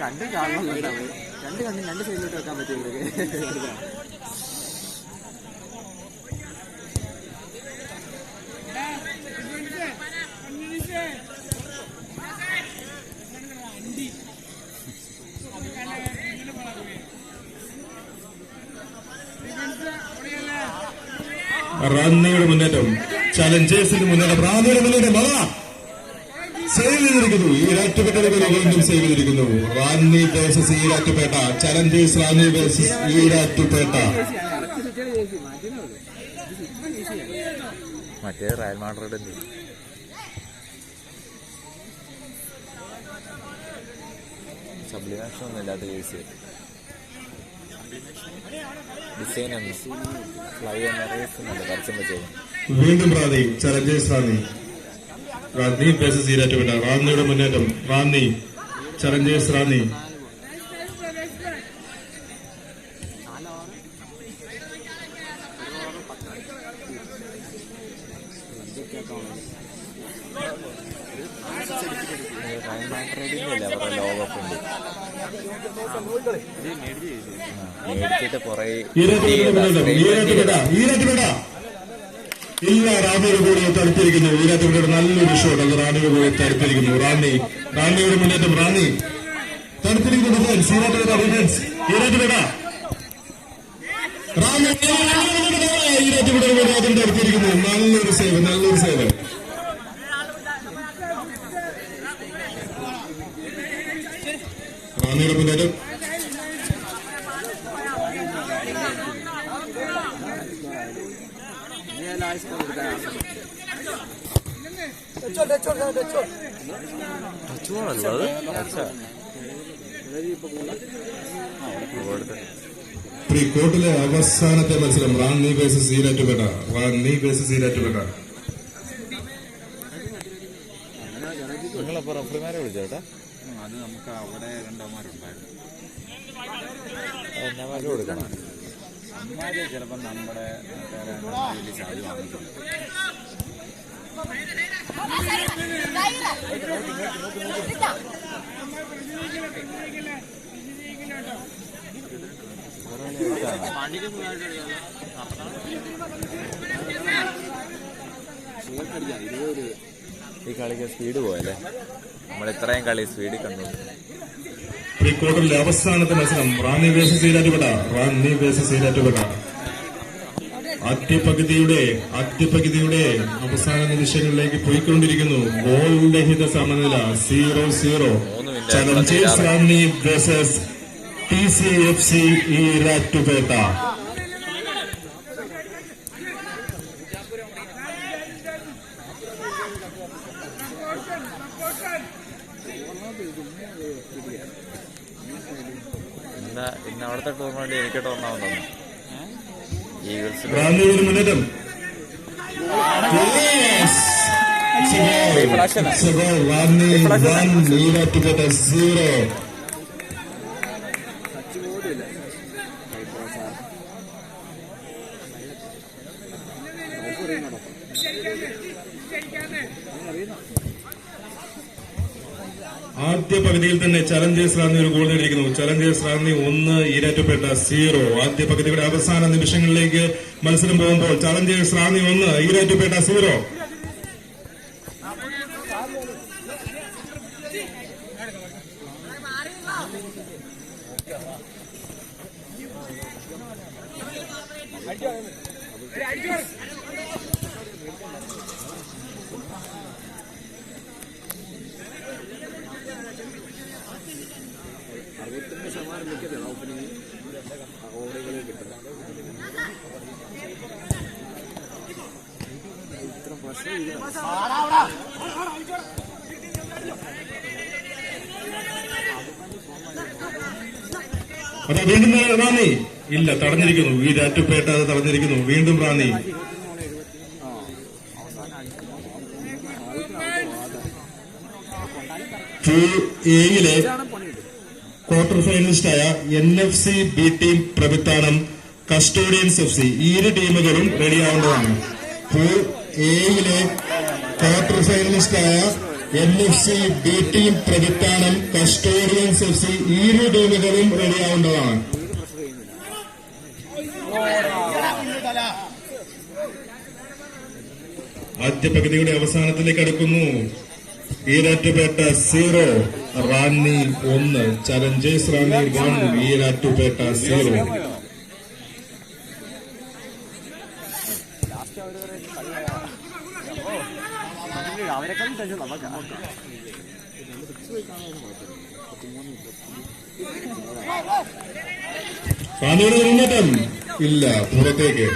കണ്ടും കാണണമെന്നുണ്ടാവും രണ്ട് കണ്ടും രണ്ട് സൈഡിലോട്ട് വെക്കാൻ പറ്റും ഇവർക്ക്. മുന്നേറ്റം. ചലഞ്ചേഴ്സിന്റെ മുന്നേറ്റം. പ്രാധാന്യമുള്ള വള സേവ് ചെയ്തിരിക്കുന്നു. ഈരാറ്റുപേട്ട വീണ്ടും സേവ് ചെയ്തിരിക്കുന്നു. Ranni versus Erattupetta challengers Ranni versus Erattupetta മറ്റേ റയൽ മാഡ്രിഡ് സബ്ലിമേഷൻ ഒന്നും ഇല്ലാത്ത കേസ് ഡിസൈൻ ഒന്നും. ഫ്ലൈ ഒന്ന് അറിയിക്കുന്നുണ്ട് പരസ്യം വെച്ചത് വീണ്ടും റാന്നി ചലഞ്ചേഴ്സ് റാന്നി റാന്നി വേഴ്സസ് ഈരാറ്റുപേട്ട റാന്നിയുടെ മുന്നേറ്റം. റാന്നി ചലഞ്ചേഴ്സ് റാന്നി. ഈരാറ്റുപേട്ട ഈരാറ്റുപേട്ട ഈരാറ്റുപേട്ട ഇല്ല റാണിയുടെ കൂടെ തടുത്തിരിക്കുന്നു ഇതിനകത്ത് നല്ലൊരു ഷോട്ട് അത് റാണിയുടെ കൂടെ തടുത്തിരിക്കുന്നു റാണി റാണിയുടെ മുന്നേറ്റം. റാണി തടുത്തിരിക്കുന്നു തടുത്തിരിക്കുന്നു നല്ലൊരു സേവ് നല്ലൊരു സേവ് റാണിയുടെ മുന്നേറ്റം. ഇവിടുത്തെ പ്രീ കോർട്ടിലെ അവസാനത്തെ മത്സരം റാന്നി വേഴ്സസ് ഈരാറ്റുപേട്ട. റാന്നി വേഴ്സസ് ഈരാറ്റുപേട്ട. നിങ്ങളപ്പോ റഫറിമാരെ വിളിച്ചോട്ടാ അത് നമുക്ക് അവിടെ രണ്ടോമാരുണ്ടായിരുന്നു എന്നമാര് കൊടുക്കണം. അമ്മാര് ചിലപ്പോൾ നമ്മുടെ ഇരുപത് രൂപ ഈ കളിക്ക് സ്പീഡ് പോയല്ലേ? നമ്മൾ ഇത്രയും കളി സ്പീഡിൽ കണ്ടു. ക്വാർട്ടറിലെ അവസാനത്തെ മത്സരം റാന്നി വേഴ്സസ് ഈരാറ്റുപേട്ട റാന്നി വേഴ്സസ് ഈരാറ്റുപേട്ട അത്യപകുതിയുടെ അത്യപകുതിയുടെ അവസാന നിമിഷങ്ങളിലേക്ക് പോയിക്കൊണ്ടിരിക്കുന്നു. ഗോൾ രഹിത സമനില zero zero. Challengers Ranni versus T C F C Erattupetta ഇന്ന് ഇന്ന് അവിടുത്തെ ടൂർണമെന്റ് ഒന്നാമത് ഈഗിൾസ് റാന്നിയുടെ ചലഞ്ചേഴ്സ് റാന്നി ഒരു ഗോൾ നേടിയിരിക്കുന്നു. ചലഞ്ചേഴ്സ് റാന്നി ഒന്ന് ഈരാറ്റുപേട്ട സീറോ ആദ്യ പകുതിയുടെ അവസാന നിമിഷങ്ങളിലേക്ക് മത്സരം പോകുമ്പോൾ ചലഞ്ചേഴ്സ് റാന്നി ഒന്ന് ഈരാറ്റുപേട്ട സീറോ ഓവറുകളിൽ കിട്ടുന്നത് ഇത്ര പ്രശ്നം വീണ്ടും റാന്നി ഇല്ല തടഞ്ഞിരിക്കുന്നു. ഈ അത് തടഞ്ഞിരിക്കുന്നു. വീണ്ടും റാന്നി ടു എയിലെ quarter ഫൈനലിസ്റ്റായ N F C B team Pravithanam custodians F C ഈ ഇരു ടീമുകളും റെഡിയാവേണ്ടതാണ് പൂൾ എയിലെ quarter ഫൈനലിസ്റ്റായ N F C B team Pravithanam custodians F C ഈ ഇരു ടീമുകളും റെഡിയാവേണ്ടതാണ് ആദ്യ പകുതിയുടെ അവസാനത്തിലേക്ക് അടുക്കുന്നു. ഈരാറ്റുപേട്ട സീറോ റാന്നി ഒന്ന് challengers Ranni one Erattupetta zero. അവരെക്കാളും tension നമുക്കാ ഇല്ല പുറത്തേക്ക്.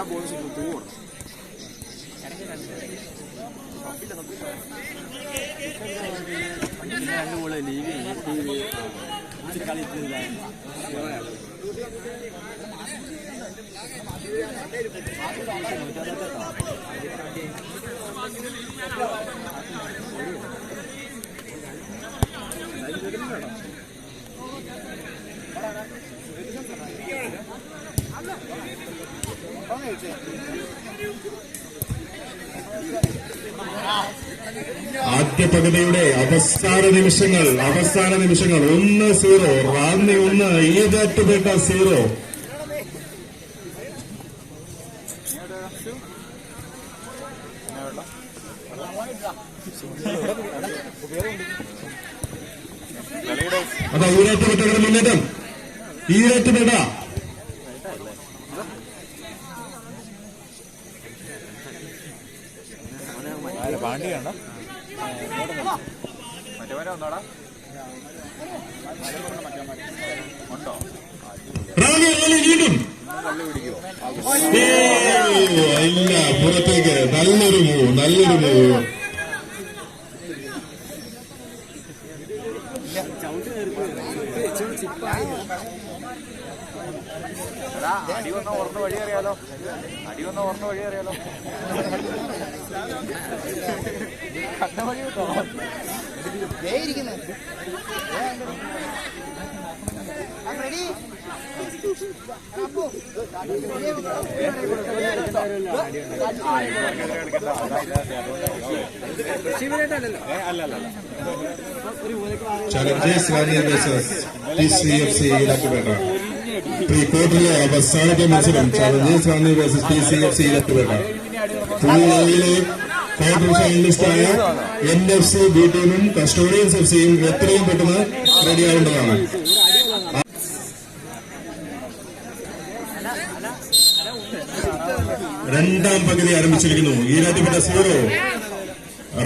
എല്ലാ ബോൾസും തൂവണം രണ്ട് ബോൾ ലീഗ് കളി ആദ്യ പകുതിയുടെ അവസാന നിമിഷങ്ങൾ അവസാന നിമിഷങ്ങൾ. ഒന്ന് സീറോ. റാന്നി ഒന്ന്. ഈരാറ്റുപേട്ട സീറോ. അതാ ഈരാറ്റുപേട്ടയുടെ മുന്നേറ്റം. ഈരാറ്റുപേട്ട പാണ്ടി കണ്ടോ മറ്റേ പോലെ വന്നോടാ ഉണ്ടോ റാന്നി റാന്നി വീണ്ടും ഇല്ല പുറത്തേക്ക്. നല്ലൊരു മൂവ് നല്ലൊരു മൂവ് അടി വന്ന ഓർമ്മ വഴി അറിയാലോ അടി വന്ന ഓർമ്മ വഴി അറിയാലോ കണ്ട? വഴി കേട്ടോ challengers warrior versus T C F C Elakkupetta pre ക്വാർട്ടറിലെ അവസാനത്തെ മത്സരം challengers Ranni versus P C F C Elakkupetta ഫുള്ളിലെ quarter ഫൈനലിസ്റ്റായ എൻ എഫ് സി ബി ടീമും കസ്റ്റോഡിയൻസ് എഫ് സിയും എത്രയും പെട്ടെന്ന് റെഡിയാവേണ്ടതാണ് രണ്ടാം പകുതി ആരംഭിച്ചിരിക്കുന്നു. ഈരാറ്റുപേട്ട സീറോ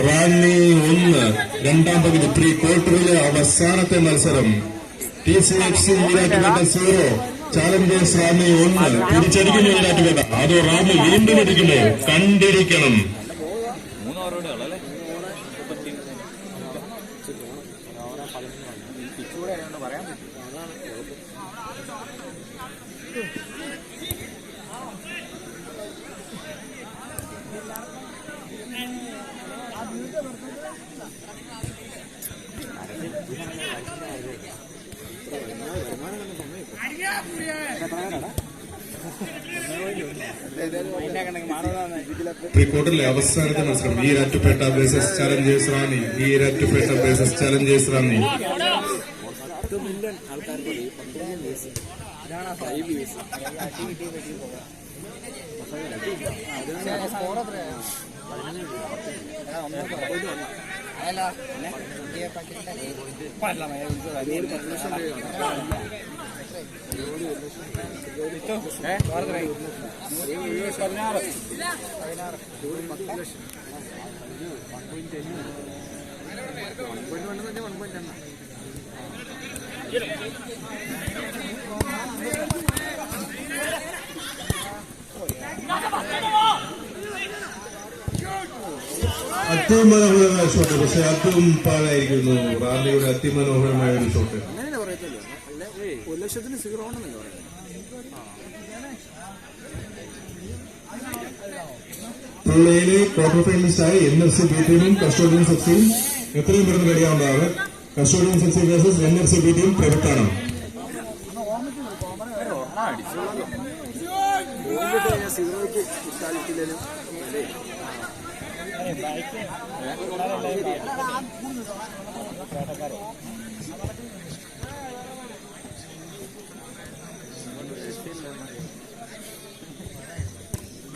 റാന്നി ഒന്ന്. രണ്ടാം പകുതി പ്രീ ക്വാർട്ടറിലെ അവസാനത്തെ മത്സരം ചാലഞ്ചേഴ്സ് റാന്നി ഒന്ന് തിരിച്ചടിക്കുന്നു ഈരാറ്റുപേട്ട അത് റാന്നി വീണ്ടും അടിക്കുന്നു കണ്ടിരിക്കണം പ്രീ ക്വാർട്ടറിലെ അവസാനത്തെ മത്സരം Erattupetta versus challengers Ranni Erattupetta versus challengers Ranni പത്ത് മില്യൺ ആൾക്കാർക്ക് പന്ത്രണ്ട് ഇയേഴ്സ് അതിമനോഹരമായ ഷോട്ട് പക്ഷെ അതും പാഴായിരിക്കുന്നു. റാലിയുടെ അതിമനോഹരമായ ഒരു ഷോട്ട് ലക്ഷത്തിന് സീറോ ആണെന്നല്ലേ പറയുന്നത് തൊഴിലയിലെ ക്വാർട്ടർ ഫൈനലിസ്റ്റായ എൻ എഫ് സി ബി ടീമും കസ്റ്റോഡിയൻസ് എഫ് എത്രയും പെട്ടെന്ന് റെഡിയാവേണ്ടതാണ് custodian സെൽസി versus N F C B team പ്രവൃത്താണ് സീറോയ്ക്ക്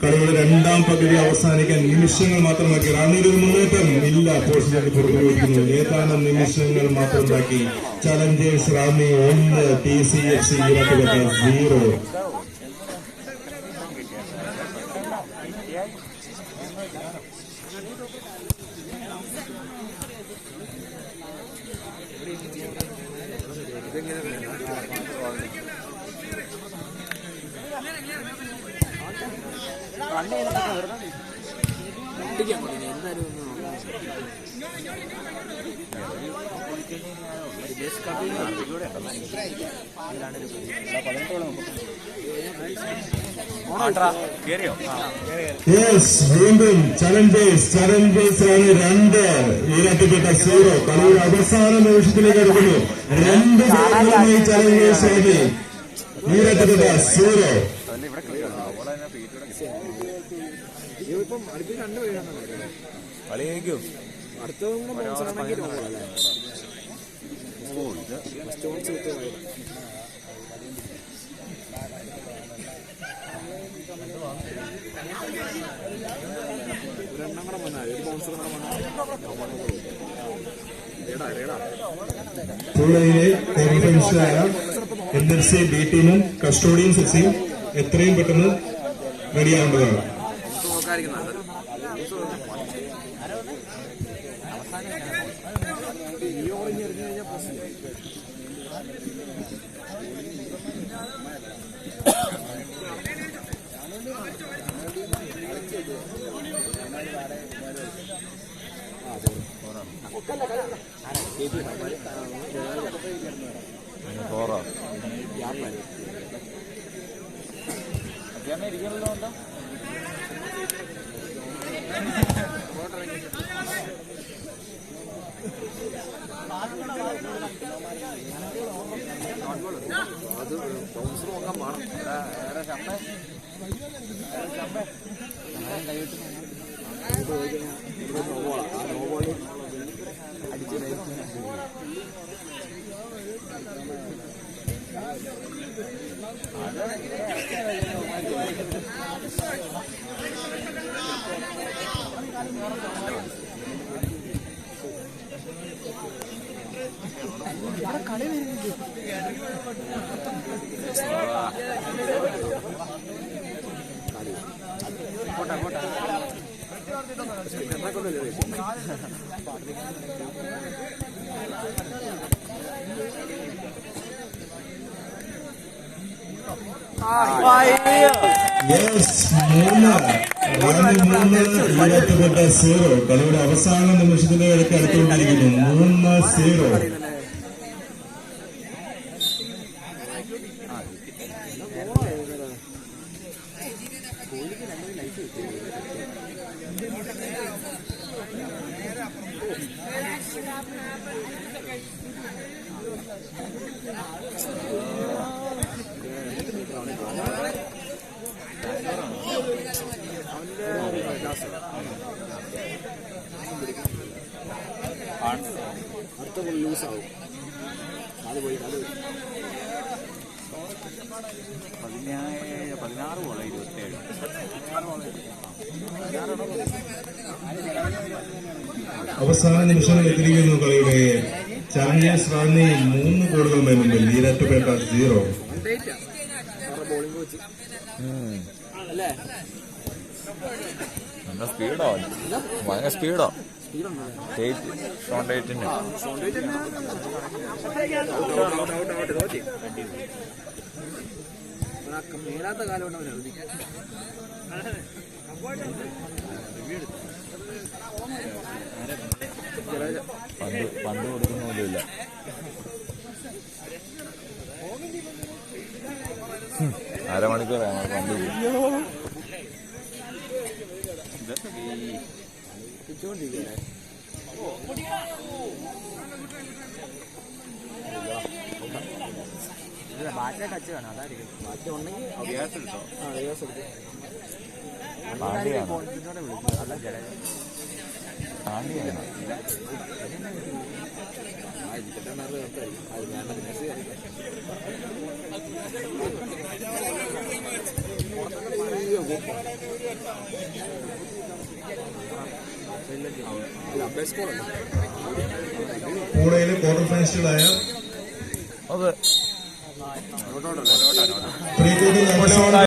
കളിയുടെ രണ്ടാം പകുതി അവസാനിക്കാൻ നിമിഷങ്ങൾ മാത്രം റാണിയുടെ ഒരു മുന്നേറ്റം ഇല്ല. പോസ്റ്റിലേക്ക് പുറത്തുപോയിരിക്കുന്നു ഏതാനും നിമിഷങ്ങൾ മാത്രം ബാക്കി. ചലഞ്ചേഴ്സ് റാന്നി ഒന്ന് ടി സി എഫ് സി ഇരട്ടുപെട്ട സീറോ എന്തായാലും വീണ്ടും രണ്ട്. ഇരട്ടിപ്പെട്ട സീറോ കളിയുടെ അവസാന നിമിഷത്തിലേക്ക് എടുക്കുന്നു രണ്ട് ചലഞ്ചേഴ്സ് റാന്നി ഇരട്ടിപ്പെട്ട സീറോ രണ്ട് പേരാണ് കളിയേക്കും അടുത്തതും കൂടെ മോശമാണെങ്കിൽ നോക്കാം ഓ ഇത് സ്റ്റോൺസ് വിട്ട് പോയത് ഒരെണ്ണം കൂടെ വന്നാൽ ഒരു ബൗൺസർ കൂടെ വന്നാൽ ഏടാ ഏടാ തുള്ളയിലെ കോൺഫറൻസിലായ എൻ എഫ് സി ബി ടീമും കസ്റ്റോഡിയൻ സെക്സിയും എത്രയും പെട്ടെന്ന് റെഡിയാകേണ്ടതാണ് അത്യാവശ്യം ഇരിക്കണല്ലോ എന്താ അത് ബൗൺസർ നോക്കാൻ വേണം ഇവിടെ ആ നോബോൾ കൊണ്ടല്ലേ ഇരട്ടുപെട്ട സീറോ കളിയുടെ അവസാന നിമിഷത്തിലേക്ക് അടുത്തുകൊണ്ടിരിക്കുന്നു. മൂന്ന് സീറോ അടുത്ത ബോൾ അത് പോയി അത് പോയി. പതിനേഴ് പതിനാറ് പോലെ ഇരുപത്തേഴ് അവസാന നിമിഷം എത്തിയിരിക്കുന്നു കളിയുടെ ചാമ്പ്യൻസ് റാന്നി മൂന്ന് ഗോളുകളുമായി മുമ്പിൽ ഇരട്ടുപേട്ട സീറോ സ്പീഡോ ഭയങ്കര സ്പീഡോ ഡേറ്റ് പണ്ട് കൊടുക്കുന്ന പോലുമില്ല ഹും, അരമണിക്കൂറാണ് പണ്ട് കളിച്ചുകൊണ്ടിരിക്കുകയാണ് ബാറ്റ ടച്ച് വേണം അതായിരിക്കും. ബാറ്റ ഉണ്ടെങ്കിൽ റിവേഴ്സ് എടുത്തോ? ആ റിവേഴ്സ് എടുത്തു. കോൺഫിഡൻസോടെ വിളിക്കും അല്ല ജല ഞാൻ പൂണെയിലെ ക്വാർട്ടർ ഫൈനലിസ്റ്റുകളായ പ്രീ അവസാന